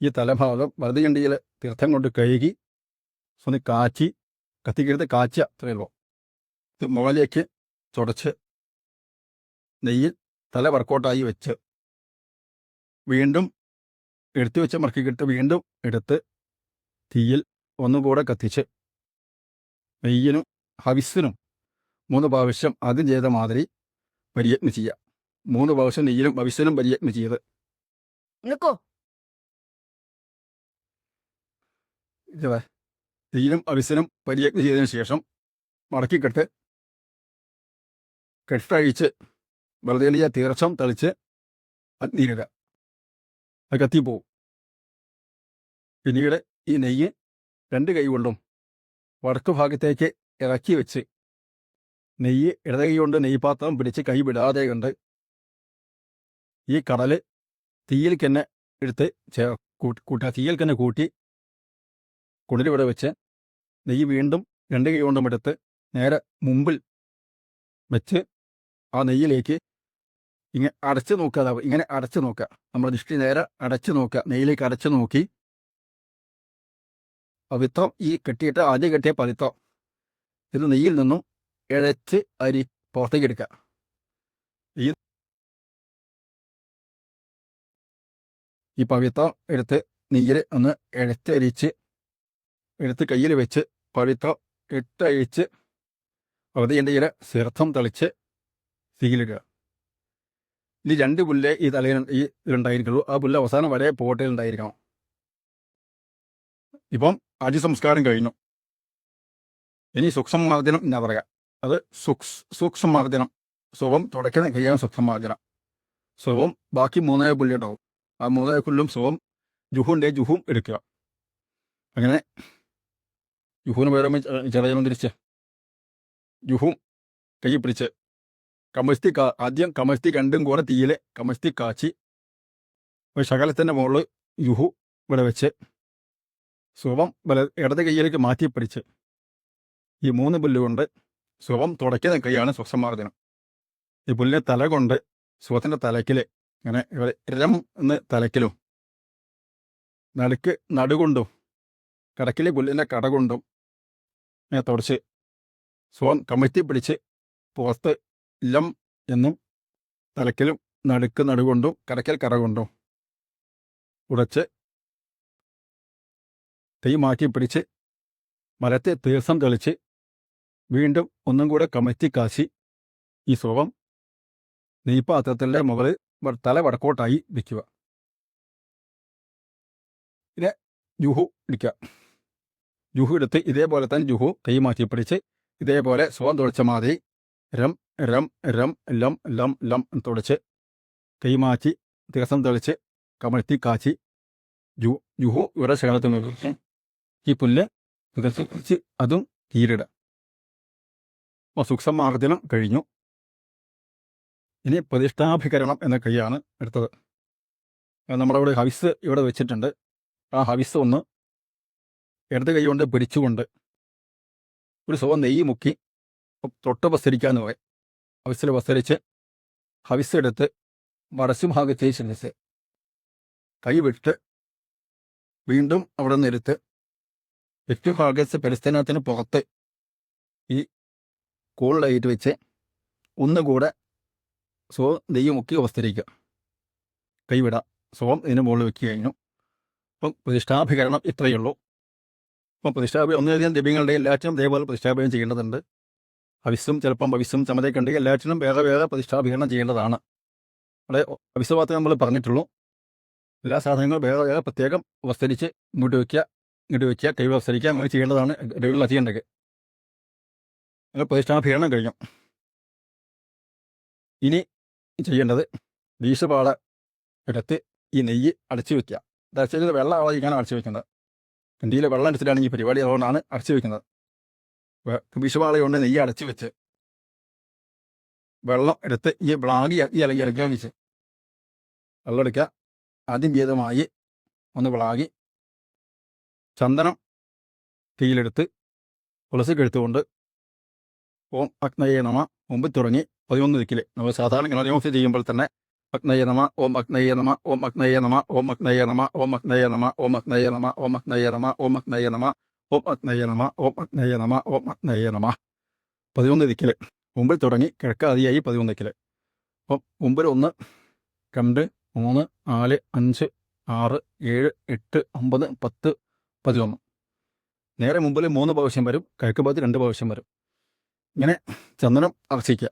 ഈ തലഭാഗം വലതുകണ്ടിയിൽ തീർത്ഥം കൊണ്ട് കഴുകി സ്വന്തം കാച്ചി കത്തിക്കെടുത്ത് കാച്ച അത്രയേ ഇത് മുകളിലേക്ക് തുടച്ച് നെയ്യിൽ തല വർക്കൗട്ടായി വെച്ച് വീണ്ടും എടുത്തു വെച്ച മറക്കിക്കിട്ട് വീണ്ടും എടുത്ത് തീയിൽ ഒന്നുകൂടെ കത്തിച്ച് നെയ്യനും ഹവിസ്സിനും മൂന്ന് പ്രാവശ്യം ആദ്യം ചെയ്ത മാതിരി പരിയജ്ഞ ചെയ്യാം. മൂന്ന് പ്രാവശ്യം നെയ്യിലും ഹവിസ്സിനും പരിയജ്ഞ ചെയ്ത്. നെയ്യിലും ഹവിസിനും പരിയജ്ഞ ചെയ്തതിന് ശേഷം മടക്കിക്കെട്ട് കെട്ടഴിച്ച് വെറുതെ തീർച്ചം തളിച്ച് അഗ്നിയിടുക അത് കത്തിപ്പോവും. പിന്നീട് ഈ നെയ്യ് രണ്ട് കൈ കൊണ്ടും വടക്ക് ഭാഗത്തേക്ക് ഇറക്കി വെച്ച് നെയ്യ് ഇടത് കൈ കൊണ്ട് നെയ്പാത്രം പിടിച്ച് കൈ വിടാതെ കണ്ട് ഈ കടൽ തീയിൽ തന്നെ എടുത്ത് ചേ കൂട്ടി തീയിൽ തന്നെ കൂട്ടി കുടിലിവിടെ വെച്ച് നെയ്യ് വീണ്ടും രണ്ട് കൈ കൊണ്ടും എടുത്ത് നേരെ മുമ്പിൽ വെച്ച് ആ നെയ്യിലേക്ക് ഇങ്ങനെ അടച്ചു നോക്കുക ഇങ്ങനെ അടച്ചു നോക്കുക നമ്മുടെ ദൃഷ്ടി നേരെ അടച്ചു നോക്കുക നെയ്യിലേക്ക് അടച്ചു നോക്കി പവിത്രം ഈ കെട്ടിയിട്ട് ആദ്യം കെട്ടിയ പവിത്രം. ഇത് നെയ്യിൽ നിന്നും ഇഴച്ച് അരി പുറത്തേക്ക് എടുക്കുക. ഈ ഈ പവിത്രം എടുത്ത് നെയ്യിൽ ഒന്ന് ഇഴച്ചരിച്ച് എടുത്ത് കയ്യിൽ വെച്ച് പവിത്രം ഇട്ടഴിച്ച് അവധിന്റെ ഇല സിർത്തം തളിച്ച് തീയിലിടുക ഇനി രണ്ട് പുല്ല് ഈ തലയിൽ ഈ ഇതിലുണ്ടായിരിക്കുള്ളൂ ആ പുല്ല് അവസാനം വരെ പോട്ടയിലുണ്ടായിരിക്കണം ഇപ്പം അരിസംസ്കാരം കഴിഞ്ഞു. ഇനി സൂക്ഷ്മമാർജനം എന്നാ പറയുക അത് സുക്സ് സൂക്ഷ്മമാർജനം സുഖം തുടയ്ക്കുന്ന കഴിയാണ് സൂക്ഷ്മമാർജനം സുഖം ബാക്കി മൂന്നേ പുല്ല് ഉണ്ടാവും. ആ മൂന്നേ പുല്ലും സുഖം ജുഹുണ്ടേ ജുഹും എടുക്കുക. അങ്ങനെ ജുഹുവിന് പകരം ചെറിയ തിരിച്ച് ജുഹും കൈ പിടിച്ച് കമസ്തി കാ ആദ്യം കമസ്തി രണ്ടും കൂടെ തീയിലെ കമസ്തി കാച്ചി ഒരു ശകലത്തിന്റെ മുകളിൽ യുഹു ഇവിടെ വെച്ച് സുഖം വല ഇടത് കൈയിലേക്ക് മാറ്റിപ്പിടിച്ച് ഈ മൂന്ന് പുല്ലുകൊണ്ട് സുഖം തുടയ്ക്കുന്ന കൈയാണ് സ്വസമാർജനം ഈ പുല്ലിനെ തല കൊണ്ട് സുഖത്തിന്റെ തലക്കിൽ ഇങ്ങനെ രം എന്ന് തലക്കിലും നടുക്ക് നടുകൊണ്ടും കടക്കിലെ പുല്ലിന്റെ കട കൊണ്ടും ഇങ്ങനെ തുടച്ച് സുഖം കമഴ്ത്തി പിടിച്ച് പുറത്ത് ലം എന്നും തലക്കിലും നടുക്ക് നടുകൊണ്ടും കടക്കൽ കറ കൊണ്ടും ഉടച്ച് തെയ്മാക്കി പിടിച്ച് മരത്തെ തീർസം തെളിച്ച് വീണ്ടും ഒന്നും കൂടെ കമഴ്ത്തി കാശി ഈ സുഖം നെയ്പാത്രത്തിന്റെ മുകളിൽ തല വടക്കോട്ടായി വയ്ക്കുക പിന്നെ ജുഹു ഇടിക്കുക ജുഹു എടുത്ത് ഇതേപോലെ തന്നെ ജുഹു കൈ മാറ്റി പിടിച്ച് ഇതേപോലെ സുഖം തുളച്ച മാതിരി രം രം രം ലം ലം ലം തുടച്ച് കൈമാറ്റി ദിവസം തെളിച്ച് കമഴ്ത്തി കാച്ചി ജു ജുഹു ഇവിടെ ശകലത്തിൽ നിർത്തി ഈ പുല്ല് വികസിപ്പിച്ച് അതും തീരിട അപ്പോൾ സൂക്ഷ്മമാർജനം കഴിഞ്ഞു. ഇനി പ്രതിഷ്ഠാഭികരണം എന്ന കൈയാണ് എടുത്തത്. നമ്മുടെ ഇവിടെ ഹവിസ് ഇവിടെ വെച്ചിട്ടുണ്ട്. ആ ഹവിസ് ഒന്ന് ഇടത് കൈകൊണ്ട് പിടിച്ചുകൊണ്ട് ഒരു സുഖം നെയ്യ് മുക്കി തൊട്ട് വസ്തരിക്കാന്ന് പോയി ഹവിസിൽ വസ്തരിച്ച് ഹവിസ് എടുത്ത് വടച്ചു ഭാഗത്തേക്ക് ചെന്നിച്ച് കൈ വിട്ട് വീണ്ടും അവിടെ നിരുത്ത് ചുറ്റുഭാഗത്ത് പരിസ്ഥാനത്തിന് പുറത്ത് ഈ കോളിലായിട്ട് വെച്ച് ഒന്നുകൂടെ സോ നെയ്യ് മുക്കി വസ്തരിക്കുക കൈവിടാം സോം ഇതിന് മുകളിൽ വെച്ച് കഴിഞ്ഞു. അപ്പം പ്രതിഷ്ഠാഭികരണം ഇത്രയേ ഉള്ളൂ. അപ്പം പ്രതിഷ്ഠാപി ഒന്നിലധികം ദിവ്യങ്ങളുടെ എല്ലാറ്റിനും ഇതേപോലെ പ്രതിഷ്ഠാപനം ചെയ്യേണ്ടതുണ്ട്. അവിസ്സും ചിലപ്പം അവിസ്സും ചമതയൊക്കെ ഉണ്ടെങ്കിൽ എല്ലാറ്റിനും വേറെ വേറെ പ്രതിഷ്ഠാഭികരണം ചെയ്യേണ്ടതാണ്. അവിടെ അവിസ്വഭാഗത്ത് നമ്മൾ പറഞ്ഞിട്ടുള്ളൂ. എല്ലാ സാധനങ്ങളും വേറെ വേറെ പ്രത്യേകം ഉപസ്ഥരിച്ച് മുന്നോട്ട് വയ്ക്കുക ഇങ്ങോട്ട് വെച്ചാൽ കൈ അവസരിക്കാം അങ്ങനെ ചെയ്യേണ്ടതാണ്. രവികൾ ചെയ്യേണ്ടത് അങ്ങനെ പ്രതിഷ്ഠാഭികരണം കഴിഞ്ഞു. ഇനി ചെയ്യേണ്ടത് വീശുപാട എടുത്ത് ഈ നെയ്യ് അടച്ചു വെക്കുക. അടച്ചു വെള്ളം ആവാതിരിക്കാണ് അടച്ചു വെക്കുന്നത്. കണ്ടിയിൽ വെള്ളം എടുത്തിട്ടാണ് ഈ പരിപാടി അതുകൊണ്ടാണ് അടച്ചു വെക്കുന്നത്. വിഷുവാള കൊണ്ട് നെയ്യ് അടച്ചു വെച്ച് വെള്ളം എടുത്ത് ഈ ബ്ലാഗി ഈ ഇലക്കി ഇറക്കുക വെച്ച് വെള്ളം എടുക്കുക. ആദ്യം ഭേദമായി ഒന്ന് വിളാകി ചന്ദനം തീയിലെടുത്ത് തുളസി കെടുത്തുകൊണ്ട് ഓം അഗ്നയെ നമ മുമ്പ് തുടങ്ങി പതിമൂന്ന് ദിക്കിൽ നമ്മൾ സാധാരണ ഗണോദ്യമസ് ചെയ്യുമ്പോൾ തന്നെ അഗ്നയ നമ ഓം അഗ്നയ നമ ഓം അഗ്നയ നമ ഓം അഗ്നയ നമ ഓം അഗ്നയ നമ ഓം അഗ്നയ നമ ഓം അഗ്നയ നമ ഓം അഗ്നയ നമ ഓം അഗ്നയ നമ ഓം അഗ്നയ നമ ഓം അഗ്നയ നമ പതിമൂന്ന് ദിക്കിൽ മുമ്പിൽ തുടങ്ങി കിഴക്കാതിയായി പതിമൂന്ന് ദിക്കിൽ അപ്പം മുമ്പിൽ ഒന്ന് രണ്ട് മൂന്ന് നാല് അഞ്ച് ആറ് ഏഴ് എട്ട് ഒമ്പത് പത്ത് പതിനൊന്ന് നേരെ മുമ്പിൽ മൂന്ന് പ്രാവശ്യം വരും കിഴക്ക് ഭാഗത്ത് രണ്ട് പ്രാവശ്യം വരും ഇങ്ങനെ ചന്ദനം അർച്ചിക്കുക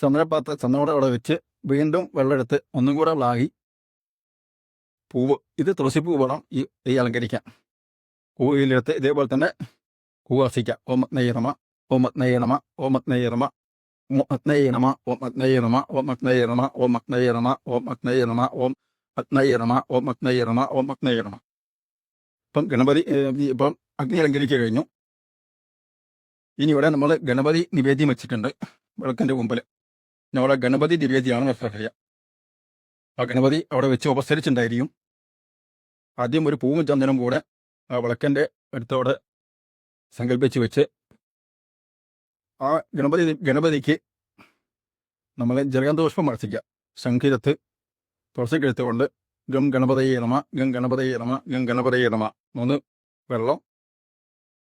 ചന്ദനപാത്ര ചന്ദനോടെ അവിടെ വെച്ച് വീണ്ടും വെള്ളമെടുത്ത് ഒന്നും കൂടെ വ്ളാകി പൂവ് ഇത് തുളസിപ്പൂ വേണം ഈ ഈ അലങ്കരിക്കാൻ പൂവിലെടുത്ത് ഇതേപോലെ തന്നെ പൂവ് അർച്ചിക്കുക ഓം നെയ്യറമ ഓം നെയ്യണമ ഓം നെയ്യറമ ഓം അഗ്നയനമ ഓം അഗ്നയനമ ഓം അഗ്നയനമ ഓം ഇപ്പം ഗണപതി ഇപ്പം അഗ്നി അലങ്കരിക്കുക കഴിഞ്ഞു. ഇനി ഇവിടെ നമ്മൾ ഗണപതി നിവേദ്യം വെച്ചിട്ടുണ്ട് വിളക്കിന്റെ മുമ്പിൽ. നമ്മുടെ ഗണപതി നിവേദ്യമാണ് മനസ്സിലാക്കുക ആ ഗണപതി അവിടെ വെച്ച് ഉപസരിച്ചിട്ടുണ്ടായിരിക്കും. ആദ്യം ഒരു പൂവും ചന്ദനം കൂടെ ആ വിളക്കന്റെ അടുത്തോടെ സങ്കല്പിച്ച് വെച്ച് ആ ഗണപതി ഗണപതിക്ക് നമ്മൾ ജലഗന്ധപുഷ്പം മറച്ചിക്കുക സംഗീതത്ത് തുളസിക്കെടുത്തുകൊണ്ട് ഗം ഗണപതയെ നമ ഗം ഗണപതയെ നമ ഗം ഗണപതയെ നമ. മൂന്ന് വെള്ളം.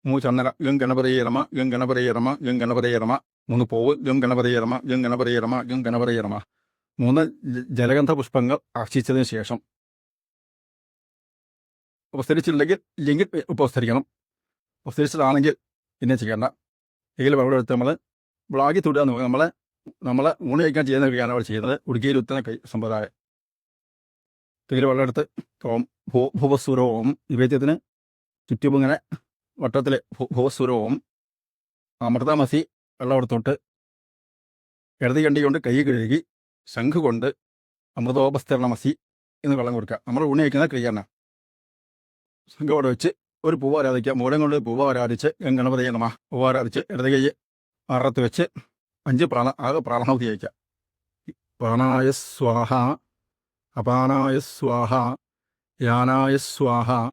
മൂന്ന് ചന്ദന. ഗം ഗണപതയെ നമ ഗം ഗണപതയെ നമ ഗം ഗണപതയെ നമ. മൂന്ന് പൂവ്. ഗം ഗണപതയെ നമ ഗം ഗണപതയെ നമ ഗം ഗണപതയെ നമ. മൂന്ന് ജലഗന്ധ പുഷ്പങ്ങൾ അർച്ചിച്ചതിന് ശേഷം. ഉപസ്തരിച്ചില്ലെങ്കിൽ ഇല്ലെങ്കിൽ ഉപസ്തരിക്കണം ഉപസ്തരിച്ചതാണെങ്കിൽ പിന്നെ ചെയ്യേണ്ട. ഇതിൽ വെള്ളം എടുത്ത് നമ്മൾ ബ്ലാഗി തൊടുക നമ്മൾ നമ്മളെ ഊണ് കഴിക്കാൻ ചെയ്യുന്ന കാര്യമാണ് അവർ ചെയ്യുന്നത്. ഉടുക്കിയിൽ ഉത്തന കൈ സമ്പ്രദായം. തീരെ വെള്ളം എടുത്ത് ഓം ഭൂ ഭൂവസൂര ഓം നിവേദ്യത്തിന് ചുറ്റും ഇങ്ങനെ വട്ടത്തിൽ ഭൂവസൂര ഓം അമൃതാമസി വെള്ളം എടുത്തോട്ട് ഇടത് കണ്ടി കൊണ്ട് കൈ കഴുകി ശംഖ് കൊണ്ട് അമൃതോപസ്തരണമസി എന്ന് വെള്ളം കൊടുക്കുക. നമ്മൾ ഉണ്ണി വയ്ക്കുന്ന ക്രിയാണ് ശംഖ് അവിടെ വെച്ച് ഒരു പൂവ് ആരാധിക്കുക. മൂലം കൊണ്ട് പൂവ് ആരാധിച്ച് ഗണപതിയെ നമ പൂവ് ആരാധിച്ച് ഇടത് കൈ അറത്ത് വെച്ച് അഞ്ച് പ്രാണ ആകെ പ്രാണാവധി അയക്കുക പ്രാണായ സ്വാഹ അപാനായ സ്വാഹ യാനായ സ്വാഹ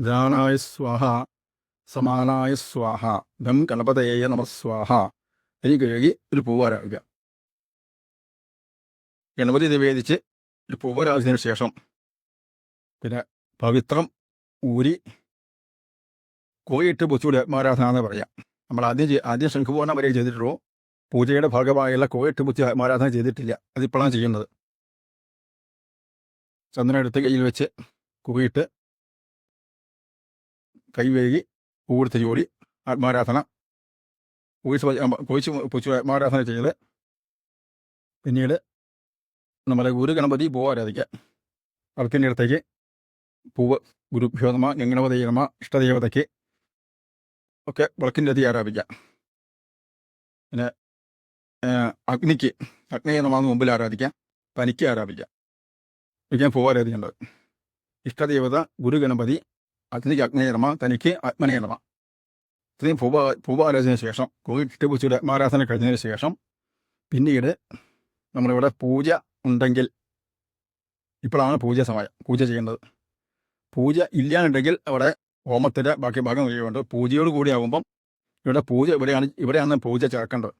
ദാനായ സ്വാഹ സമാനായ സ്വാഹ ദം ഗണപതയെ നമസ്വാഹ എനിക്ക് കഴുകി ഒരു പൂവാരാകുക ഗണപതി നിവേദിച്ച് ഒരു പൂവാരാകുന്നതിന് ശേഷം പിന്നെ പവിത്രം ഊരി കോയിട്ട് പൊച്ചുകൂടി ആത്മാരാധന എന്ന് പറയാം. നമ്മൾ ആദ്യം ആദ്യം ശംഖുപൂർണ വരെ ചെയ്തിട്ടുള്ളൂ. പൂജയുടെ ഭാഗമായുള്ള കോയിട്ട് ബുദ്ധി ആത്മാരാധന ചെയ്തിട്ടില്ല. അതിപ്പോഴാണ് ചെയ്യുന്നത്. ചന്ദനം എടുത്ത് കയ്യിൽ വെച്ച് കുകിയിട്ട് കൈ വേകി പൂവെടുത്ത് ജോലി ആത്മാരാധന. കുഴിച്ച് കുഴിച്ച് പൂച്ചു ആത്മാരാധന ചെയ്ത് പിന്നീട് നമ്മുടെ ഗുരു ഗണപതി പൂവ് ആരാധിക്കുക അടുത്തിന്റെ അടുത്തേക്ക് പൂവ് ഗുരുഭ്യോ നമ ഇഷ്ടദേവതയ്ക്ക് ഒക്കെ വിളക്കിന്റെ അതി ആരാധിക്കാം. പിന്നെ അഗ്നിക്ക് അഗ്നിയെ നമ്മൾ മുമ്പിൽ ആരാധിക്കാം പനിക്ക് ആരാധിക്കാം. ആരാധിക്കേണ്ടത് ഇഷ്ടദേവത ഗുരുഗണപതി അഗ്നിക്ക് അഗ്നേയമ തനിക്ക് ആത്മനേയർമ്മ. ഇത്രയും പൂവ പൂവാരാധന ശേഷം കോവിഡ് പൂച്ചയുടെ ആത്മാരാധന കഴിഞ്ഞതിന് ശേഷം പിന്നീട് നമ്മളിവിടെ പൂജ ഉണ്ടെങ്കിൽ ഇപ്പോഴാണ് പൂജ സമയം പൂജ ചെയ്യേണ്ടത് പൂജ ഇല്ലാന്നുണ്ടെങ്കിൽ അവിടെ ഹോമത്തിന്റെ ബാക്കി ഭാഗം ചെയ്യുന്നുണ്ട് പൂജയോട് കൂടി ആകുമ്പം ഇവിടെ പൂജ ഇവിടെയാണ് ഇവിടെയാണ് പൂജ ചേർക്കേണ്ടത്.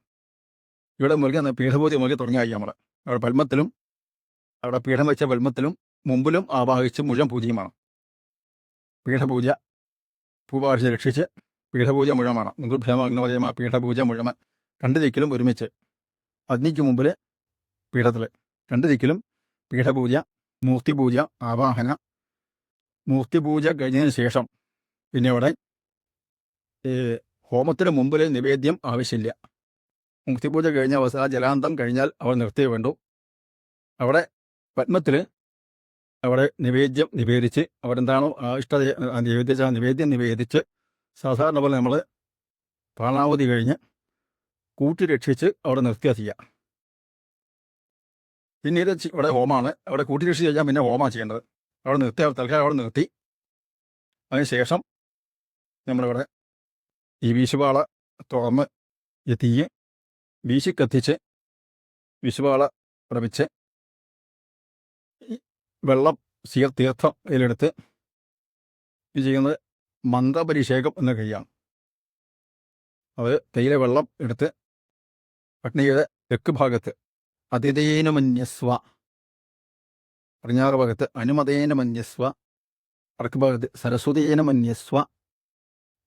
ഇവിടെ മുറുകെ പീഠപൂജ മുറുകെ തുടങ്ങിയായി നമ്മൾ അവിടെ പൽമത്തിലും അവിടെ പീഠം വെച്ച വെൽമത്തിലും മുമ്പിലും ആവാഹിച്ച് മുഴുവൻ പൂജയുമാണ്. പീഠപൂജ പൂവാഴ്ച രക്ഷിച്ച് പീഠപൂജ മുഴുവനാണ്. നിർഭ്യമഗ്നവജയമാ പീഠപൂജ മുഴുവൻ രണ്ട് ദിക്കിലും ഒരുമിച്ച് അഗ്നിക്ക് മുമ്പിൽ പീഠത്തിൽ രണ്ട് ദിക്കിലും പീഠപൂജ മൂർത്തിപൂജ ആവാഹന. മൂർത്തിപൂജ കഴിഞ്ഞതിന് ശേഷം പിന്നെ അവിടെ ഹോമത്തിന് മുമ്പിൽ നിവേദ്യം ആവശ്യമില്ല. മൂർത്തിപൂജ കഴിഞ്ഞ അവസാന ജലാന്തം കഴിഞ്ഞാൽ അവർ നിർത്തി വേണ്ടു. അവിടെ പത്മത്തിൽ അവിടെ നിവേദ്യം നിവേദിച്ച് അവരെന്താണോ ആ ഇഷ്ട നിവേദിച്ച നിവേദ്യം നിവേദിച്ച് സാധാരണ പോലെ നമ്മൾ പ്രാണാവധി കഴിഞ്ഞ് കൂട്ടി രക്ഷിച്ച് അവിടെ നിർത്തുക ചെയ്യുക പിന്നീട് ഇവിടെ ഹോമാണ്. അവിടെ കൂട്ടി രക്ഷിച്ച് കഴിഞ്ഞാൽ പിന്നെ ഹോമാണ് ചെയ്യേണ്ടത്. അവിടെ നിർത്തി തൽക്കാലം അവിടെ നിർത്തി. അതിന് ശേഷം നമ്മളിവിടെ ഈ വീശുപാള തുറന്ന് ഈ തീയ് വിശുപാള പ്രവിച്ച് ഈ വെള്ളം സീർ തീർത്ഥം ഇതിലെടുത്ത് ഇത് ചെയ്യുന്നത് മന്ത്രപരിഷേകം എന്ന കൈയാണ്. അത് തേയില വെള്ളം എടുത്ത് പട്നയുടെ തെക്ക് ഭാഗത്ത് അതിഥേനമന്യസ്വ പടിഞ്ഞാറ് ഭാഗത്ത് അനുമതേനമന്യസ്വ വടക്ക് ഭാഗത്ത് സരസ്വതേനമന്യസ്വ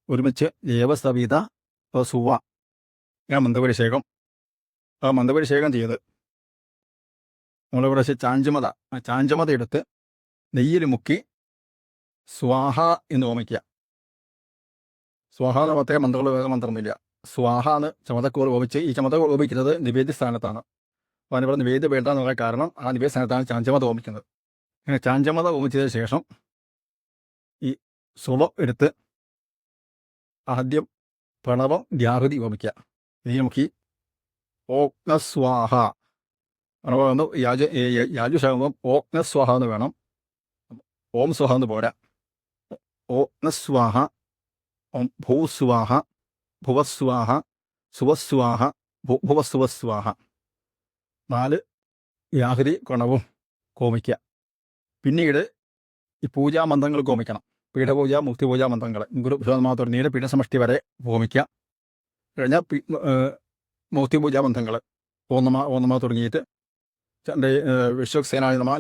ഒരുമിച്ച് ദേവസവിത സുവ ഞാൻ മന്ദപരിഷേകം ആ മന്ദപരിഷേകം ചെയ്ത് നമ്മളിവിടെ പ്രാവശ്യം ചാഞ്ചുമത ആ ചാഞ്ചുമത എടുത്ത് നെയ്യിൽ മുക്കി സ്വാഹ എന്ന് ഓമിക്കുക. സ്വാഹ എന്ന പ്രത്യേക മന്ത്രങ്ങൾ വേറെ മന്ത്രമൊന്നുമില്ല. സ്വാഹ എന്ന് ചമതക്കോർ ഓപിച്ച് ഈ ചമതക്കോർ ഓപിക്കുന്നത് നിവേദ്യ സ്ഥാനത്താണ്. അപ്പോൾ അതിനിവിടെ നിവേദ്യ വേണ്ട പറയാൻ കാരണം ആ നിവേദ്യ സ്ഥാനത്താണ് ചാഞ്ചമത ഓമിക്കുന്നത്. അങ്ങനെ ചാഞ്ചമത ഓമിച്ചതിന് ശേഷം ഈ സുഭം എടുത്ത് ആദ്യം പ്രണവം വ്യാഹൃതി ഓമിക്കുക. മുക്കി. നമുക്ക് ഈ ഓഗ്നസ്വാഹ പ്രണവം യാജ യാജ യാജുഷാകുമ്പം ഓഗ്നസ്വാഹ എന്ന് വേണം. ഓം സ്വാഹ എന്ന് പോരാ. ഓഗ്നസ്വാഹ ഓം ഭൂസ്വാഹ ഭുവസ്വാഹ സുവസ്വാഹ ഭുവസുവസ്വാഹ നാല് വ്യാഹൃതി കൊണവും കോമിക്കുക പിന്നീട് ഈ പൂജാമന്ത്രങ്ങൾ കോമിക്കണം. പീഠപൂജ മുക്തിപൂജ മന്ത്രങ്ങൾ ഗുരു തുടങ്ങിയ പീഠസമഷ്ടി വരെ ഹോമിക്കുക കഴിഞ്ഞാൽ മൂർത്തി പൂജാ ബന്ധങ്ങൾ ഓന്നമ ഓന്നമ തുടങ്ങിയിട്ട് വിശ്വക്സേനായ നമ